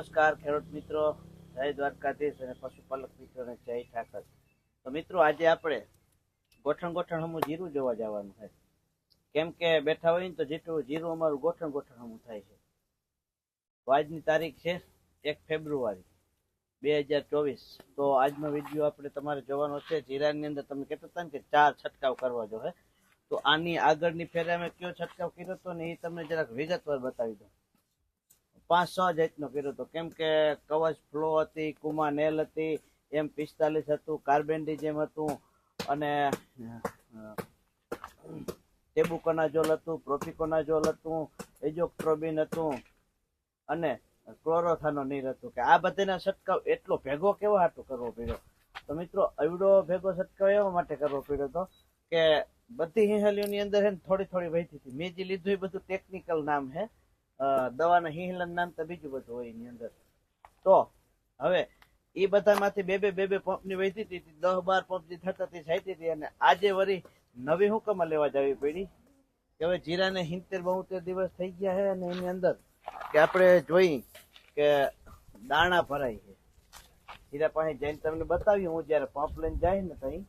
નમસ્કાર, ખેડૂત મિત્રો. જય દ્વારકાધીશ અને પશુપાલક મિત્રોને જય ઠાકર. તો મિત્રો, આજે આપણે ગોઠણ ગોઠણ હમું જીરું જોવા જવાનું છે. કેમ કે બેઠા હોય ને તો જેટલું જીરું અમારું ગોઠણ ગોઠણ હમું થાય છે. તો આજની તારીખ છે એક ફેબ્રુઆરી બે હજાર ચોવીસ. તો આજનો વીડિયો આપણે તમારે જોવાનો છે. જીરાની અંદર તમે કહેતા હતા ને કે ચાર છંટકાવ કરવા જો હે. તો આની આગળની ફેરે અમે કયો છંટકાવ કર્યો હતો ને એ તમને જરાક વિગતવાર બતાવી દઉં. પાંચ છ જાતનો કર્યો હતો. કેમ કે કવચ ફ્લો હતી કુમા નેલ હતી, એમ પિસ્તાલીસ હતું કાર્બેન્ડિજેમ હતું, અને ટેબુકોનાઝોલ હતું, પ્રોપિકોનાઝોલ હતું, એજોક્ટ્રોબિન હતું, અને ક્લોરોથાનોનીર હતું. કે આ બધાના છંટકાવ એટલો ભેગો કેવો હાટું કરવો પડ્યો? તો મિત્રો એવડો ભેગો છંટકાવ એવા માટે કરવો પડ્યો હતો કે બધી હિંહલીઓની અંદર હે ને થોડી થોડી વહેતી હતી. મેં જે લીધું એ બધું ટેકનિકલ નામ છે દવાના હિંહલન નામ તો બીજું બધું હોય એની અંદર. તો હવે એ બધામાંથી બે બે બે બે પંપની વહેતી હતી દસ બાર પંપ જે થતા તે સાઈતી હતી અને આજે વળી નવી હુકમમાં લેવા જવી પડી કે હવે જીરાને હિંતેર બોતેર દિવસ થઈ ગયા છે અને એની અંદર કે આપણે જોઈ કે દાણા ભરાય છે. જીરા પાસે જઈને તમને બતાવ્યું, હું જ્યારે પંપ લઈને જાય ને તઈ,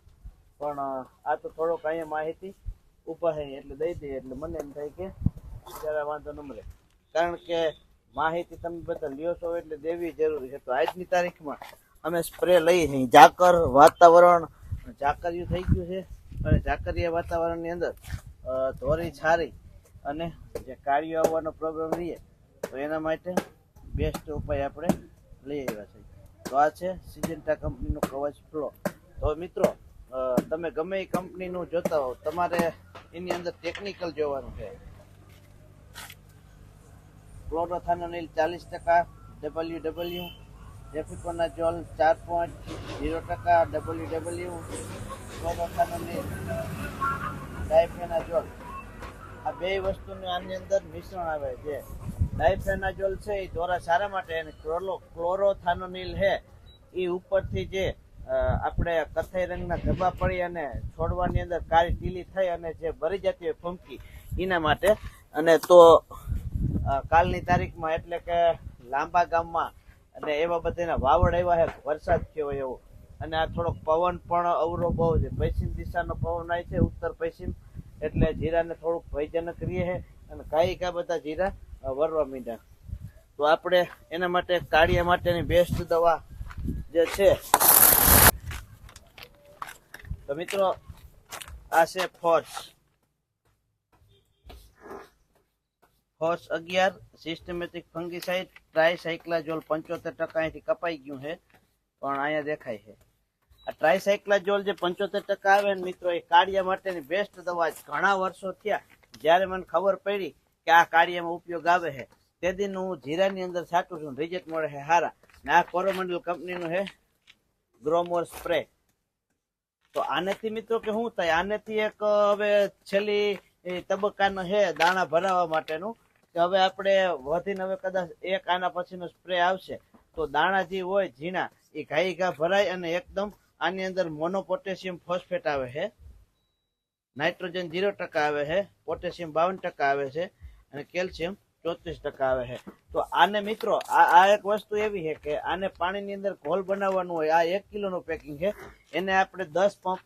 પણ આ તો થોડોક અહીંયા માહિતી ઉપર એટલે દઈ દઈએ એટલે મને એમ થાય કે, જરા વાંધો ન મળે. કારણ કે માહિતી તમે બધા લ્યો છો એટલે દેવી જરૂરી છે. તો આજની તારીખમાં અમે સ્પ્રે લઈ છીએ ઝાકર વાતાવરણ, ઝાકરિયું થઈ ગયું છે. અને ઝાકરિયા વાતાવરણની અંદર ધોરી છારી અને જે કાળીઓ આવવાનો પ્રોબ્લેમ રહીએ, તો એના માટે બેસ્ટ ઉપાય આપણે લઈ આવ્યા છે. તો આ છે સિજન્ટા કંપનીનું કવચ ફ્લો. તો મિત્રો તમે ગમે એ કંપનીનું જોતા હો તમારે એની અંદર ટેકનિકલ જોવાનું છે. ક્લોરોથાનોનિલ ચાલીસ ટકા ડબલ્યુ ડબલ્યુ ડેફિકોનાઝોલ ચાર પોઈન્ટ ઝીરો ટકા ડબલ્યુ ડબલ્યુ ક્લોરોથાનોનિલ ડાયફેનાઝોલ આ બે વસ્તુની આની અંદર મિશ્રણ આવે છે. ડાયફેનાઝોલ છે, એ દોરા સારા માટે અને ક્લોરો ક્લોરોથાનોનિલ છે, એ ઉપરથી જે આપણે કથાઈ રંગના ધબ્બા પડી અને છોડવાની અંદર કાળી ટીલી થઈ અને જે ભરી જતી હોય ફમકી એના માટે. અને તો કાલની તારીખમાં એટલે કે લાંબા ગામમાં અને એવા બધાના વાવડ આવ્યા છે, વરસાદ થયો એવો. અને આ થોડોક પવન પણ અવરો બહુ છે. પશ્ચિમ દિશાનો પવન આવે છે, ઉત્તર પશ્ચિમ. એટલે જીરાને થોડુંક ભયજનક રહીએ છે અને કાંઈ કા બધા જીરા વરવા માંડ્યા. તો આપણે એના માટે, કાળિયા માટેની બેસ્ટ દવા જે છે, તો મિત્રો, આ છે ફોર્સ ફોર્સ અગિયાર સિસ્ટમેટિક ફંગીસાઇડ ટ્રાયસાયક્લાજોલ પંચોતેર ટકા અહીંથી કપાઈ ગયું છે, પણ અહીંયા દેખાય છે. આ ટ્રાયસાઇક્લાઝોલ જે પંચોતેર ટકા આવે ને મિત્રો, એ કાળિયા માટેની બેસ્ટ દવા ઘણા વર્ષો થયા, જ્યારે મને ખબર પડી કે આ કાળિયામાં ઉપયોગ આવે છે. તે દિન હું જીરાની અંદર છાંટું છું રિઝલ્ટ મળે છે હારા ને આ કોરોમંડલ કંપનીનું છે, ગ્રોમોર સ્પ્રે. તો આનેથી મિત્રો કે શું થાય? આનેથી એક હવે છેલ્લી તબક્કાનો છે દાણા ભરાવા માટેનું. કે હવે આપણે વધીને હવે કદાચ એક આના પછીનો સ્પ્રે આવશે, તો દાણા જે હોય, ઝીણા, એ ઘાઈ ઘા ભરાય અને એકદમ આની અંદર મોનોપોટેશિયમ ફોસ્ફેટ આવે છે. નાઇટ્રોજન ઝીરો ટકા આવે છે પોટેશિયમ બાવન ટકા આવે છે અને કેલ્શિયમ ચોત્રીસ ટકા આવે છે. તો આને મિત્રો, આ આ એક વસ્તુ એવી છે કે આને પાણીની અંદર ઘોલ બનાવવાનું હોય, આ એક કિલોનું પેકિંગ છે, એને આપણે દસ પંપ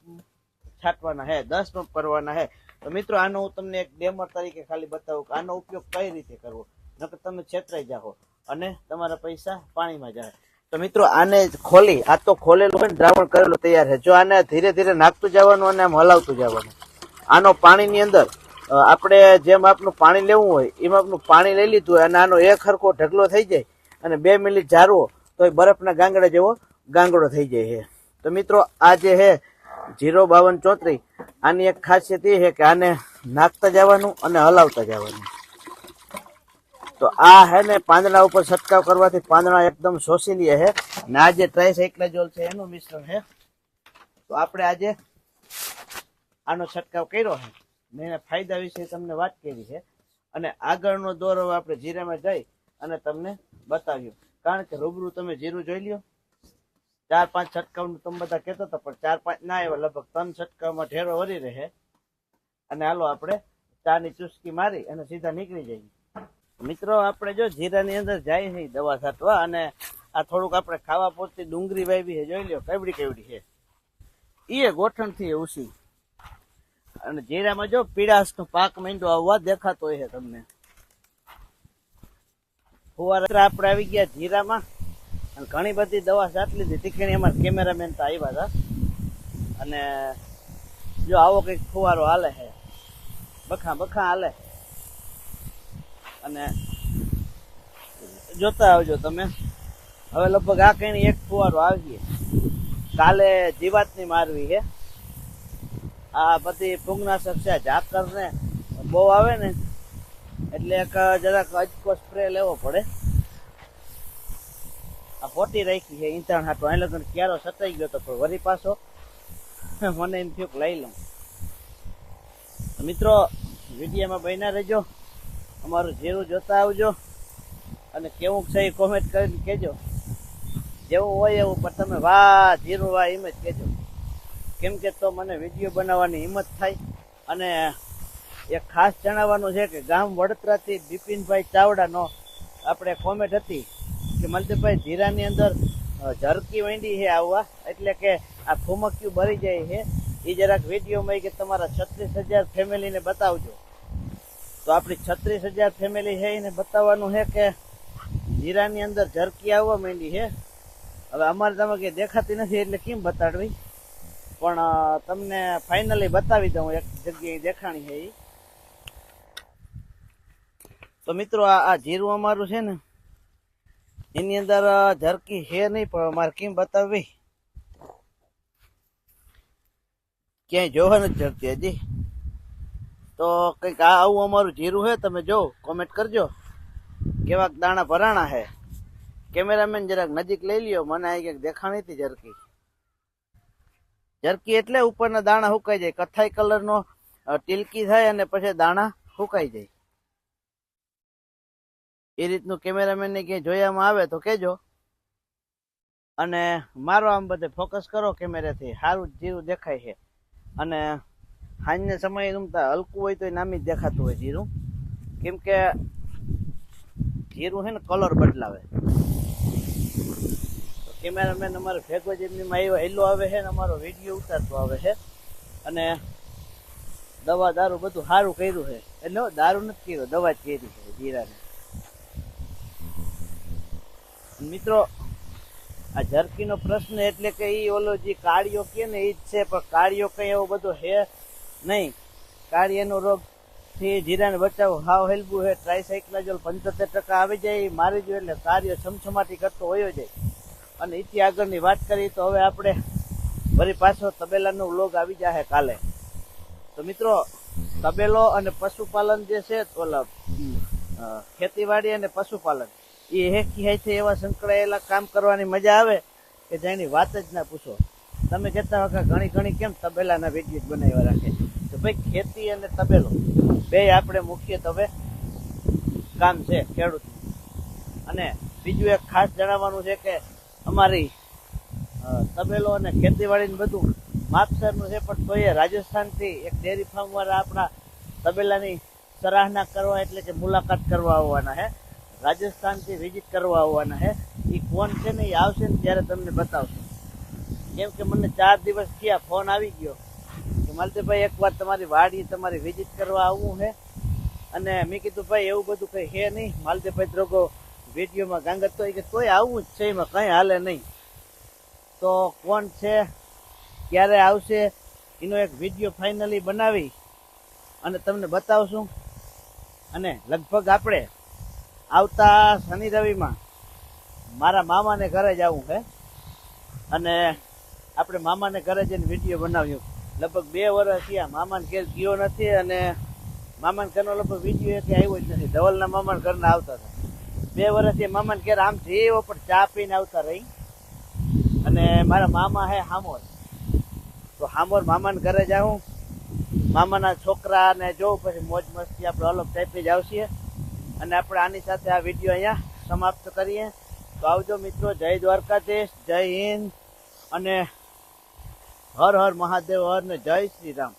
છાંટવાના છે, દસ પંપ કરવાના છે. તો મિત્રો, આનો હું તમને એક ડેમર તરીકે ખાલી બતાવું કે આનો ઉપયોગ કઈ રીતે કરવો? નકર તમે છેતરાઈ જાઓ અને તમારા પૈસા પાણીમાં જાય. તો મિત્રો, આને ખોલી, આ તો ખોલેલું હોય ને, દ્રાવણ કરેલું તૈયાર છે. જો આને ધીરે ધીરે નાખતું જવાનું અને આમ હલાવતું જવાનું. આનો પાણીની અંદર આપણે જેમ આપનું પાણી લેવું હોય, એમ આપનું પાણી લઈ લીધું હોય અને આનો એક હરખો ઢગલો થઈ જાય અને બે મિનિટ જારવો તો એ બરફના ગાંગડા જેવો ગાંગડો થઈ જાય છે. તો મિત્રો, આ જે છે, જીરો બાવન ચોત્રીસ આની એક ખાસિયત એ છે કે આને નાખતા જવાનું અને હલાવતા જવાનું. તો આ હે ને પાંદડા ઉપર છંટકાવ કરવાથી પાંદડા એકદમ શોષી લે છે ને આ જે ટ્રાયસાઇક્લાઝોલ છે એનું મિશ્રણ છે તો આપણે આજે આનો છંટકાવ કર્યો છે ને એના ફાયદા વિશે તમને વાત કરી છે અને આગળનો દોર આપણે જીરામાં જઈ અને તમને બતાવ્યું કારણ કે રૂબરૂ તમે જીરું જોઈ લ્યો. ચાર પાંચ છટકાવનું તમે બધા કહેતા હતા, પણ ચાર પાંચ ના એવા લગભગ ત્રણ છટકાવમાં ઢેરો વરી રહે. અને હાલો આપણે ચા ની ચુસ્કી મારી અને સીધા નીકળી જઈએ. મિત્રો, આપણે જો જીરાની અંદર જાય છે દવા છાંટવા અને આ થોડુંક આપણે ખાવા પૂરતી ડુંગળી વાવી છે જોઈ લો કેવડી કેવડી છે એ ગોઠણથી ઉસી. અને જીરામાં જો પીળાશનો પાક માંડો આવવા દેખાતો હોય છે તમને. ફુવારા આપણે આવી ગયા જીરામાં. અને ઘણી બધી દવા છાંટી લીધી. તીખીણી અમારા કેમેરામેન તો આવ્યા હતા. અને જો આવો કંઈક ફુવારો હાલે છે. બખા બખા હાલે. અને જોતા આવજો તમે. હવે લગભગ આ કઈ એક ફુવારો આવીએ કાલે જીવાતની મારવી છે. આ બધી ફૂગનાશક છે ઝાકર ને બહુ આવે ને. એટલે એક જરાક અજકો સ્પ્રે લેવો પડે. આ ખોટી રાખી છે, ઈંધણ હાટો. એ લગ્ન ક્યારો સતાઈ ગયો તો પણ વરી પાછો? મને એમ થયું લઈ લઉં. મિત્રો, વિડીયોમાં બન્યા રહેજો. અમારું જીરું જોતા આવજો. અને કેવું છે એ કોમેન્ટ કરીને કહેજો. જેવું હોય એવું, પણ તમે વાહ, જીરું વાહ, એમ જ કહેજો. કેમ કે તો મને વીડિયો બનાવવાની હિંમત થાય. અને એ ખાસ જણાવવાનું છે કે ગામ વડોદરાથી બિપિનભાઈ ચાવડાનો આપણે કોમેન્ટ હતી. કે મલતીભાઈ જીરાની અંદર ઝરકી વેંડી છે આવવા. એટલે કે આ ફુમક્યું ભરી જાય છે. એ જરાક વિડીયોમાં કે તમારા છત્રીસ હજાર ફેમિલીને બતાવજો. તો આપણી છત્રીસ હજાર ફેમિલી છે એને બતાવવાનું છે કે જીરાની અંદર ઝરકી આવવા માંડી છે. હવે અમારે તમે કે દેખાતી નથી એટલે કેમ બતાડવી? પણ તમને ફાઇનલી બતાવી દઉં એક જગ્યાએ દેખાણી છે એ તો મિત્રો, આ જીરું અમારું છે ને એની અંદર ઝરકી છે નહીં, પણ અમારે કેમ બતાવવી? ક્યાંય જોવા નથી ઝરતી હજી. તો કંઈક આ આવું અમારું જીરું છે, તમે જો કોમેન્ટ કરજો. કેવાક દાણા ભરાણા છે. કેમેરામેન જરાક નજીક લઈ લ્યો, મને આ ક્યાંક દેખાણી હતી ઝરકી ઝરકી એટલે ઉપરના દાણા સુકાઈ જાય. કથાઈ કલરનો ટીલકી થાય અને પછી દાણા સુકાઈ જાય. એ રીતનું કેમેરામેનને ક્યાંય જોયામાં આવે તો કેજો અને મારો આમ બધે ફોકસ કરો કેમેરાથી સારું જીરું દેખાય છે. અને સાંજના સમયે રમતા હલકું હોય તો નામી જ દેખાતું હોય જીરું. કેમ કે જીરું છે ને કલર બદલાવે. કેમેરામેન અમારે ભેગો જેમનીમાં એવો હેલો આવે છે ને અમારો વીડિયો ઉતારતો આવે છે. અને દવા દારૂ બધું સારું કર્યું છે. એટલે દારૂ નથી કર્યો, દવા જ કરી છે જીરાને. મિત્રો, આ ઝરકીનો પ્રશ્ન એટલે કે એ ઓલો જે કાળિયો કે ને એ જ છે, પણ કાળિયો કઈ એવો બધો હે નહીં. કાળિયાનો રોગથી જીરાને બચાવ, હાવ હેલબુ હે ટ્રાયસાઇક્લાજોલ પંચોતેર ટકા આવી જાય મારી જો એટલે કાર્ય છમછમાટી કરતો હોયો જાય. અને ઇતિ આગળની વાત કરી તો હવે આપણે વળી પાછો તબેલાનો લોગ આવી જાય કાલે. તો મિત્રો, તબેલો અને પશુપાલન જે છે, ઓલા ખેતીવાડી અને પશુપાલન. એ હેકી હેથી એવા સંકળાયેલા કામ કરવાની મજા આવે કે જેની વાત જ ના પૂછો. તમે કહેતા હો કે ઘણી ઘણી કેમ તબેલાના વીડિયો બનાવ્યા રાખે તો ભાઈ ખેતી અને તબેલો, બે આપણે મુખ્ય તબે કામ છે, ખેડૂત. અને બીજું એક ખાસ જણાવવાનું છે કે અમારી તબેલો અને ખેતીવાડીને બધું માપસરનું છે, પણ તોય રાજસ્થાનથી એક ડેરી ફાર્મ વાળા આપણા તબેલાની સરાહના કરવા એટલે કે મુલાકાત કરવા આવવાના છે રાજસ્થાનથી વિઝિટ કરવા આવવાના છે એ કોણ છે ને એ આવશે ને ત્યારે તમને બતાવશે. કેમ કે મને ચાર દિવસ થયા ફોન આવી ગયો. કે માલતીભાઈ એકવાર તમારી વાડી તમારી વિઝિટ કરવા આવવું છે અને મેં કીધું, ભાઈ, એવું બધું કંઈ છે નહીં. માલતીભાઈ દ્રોગો વિડીયોમાં ગાંગત તો કે તોય આવવું જ છે, એમાં કંઈ હાલે નહીં. તો કોણ છે? ક્યારે આવશે? એનો એક વીડિયો ફાઇનલી બનાવી અને તમને બતાવશું. અને લગભગ આપણે આવતા શનિ રવિમાં મારા મામાને ઘરે જવું છે અને આપણે મામાને ઘરે જઈને વીડિયો બનાવ્યો. લગભગ બે વર્ષ થયા મામાને ઘેર ગયો નથી અને મામાને ઘરનો લગભગ વીડિયો એક આવ્યો જ નથી. ધવલના મામાને ઘરના આવતા હતા. બે વર્ષથી મામાને ઘેર આમ જેવો પણ ચા પીને આવતા રહી. અને મારા મામા હે હામોર. તો હામોર મામાને ઘરે જાઉં મામાના છોકરાને જોઉં પછી મોજ મસ્તી આપણે અલગ ટાઈપે જ આવશે. અને આપણે આની સાથે આ વીડિયો અહીંયા સમાપ્ત કરીએ. તો આવજો મિત્રો, જય દ્વારકાધીશ, જય હિન્દ અને હર હર મહાદેવ, હર ને જય શ્રી રામ.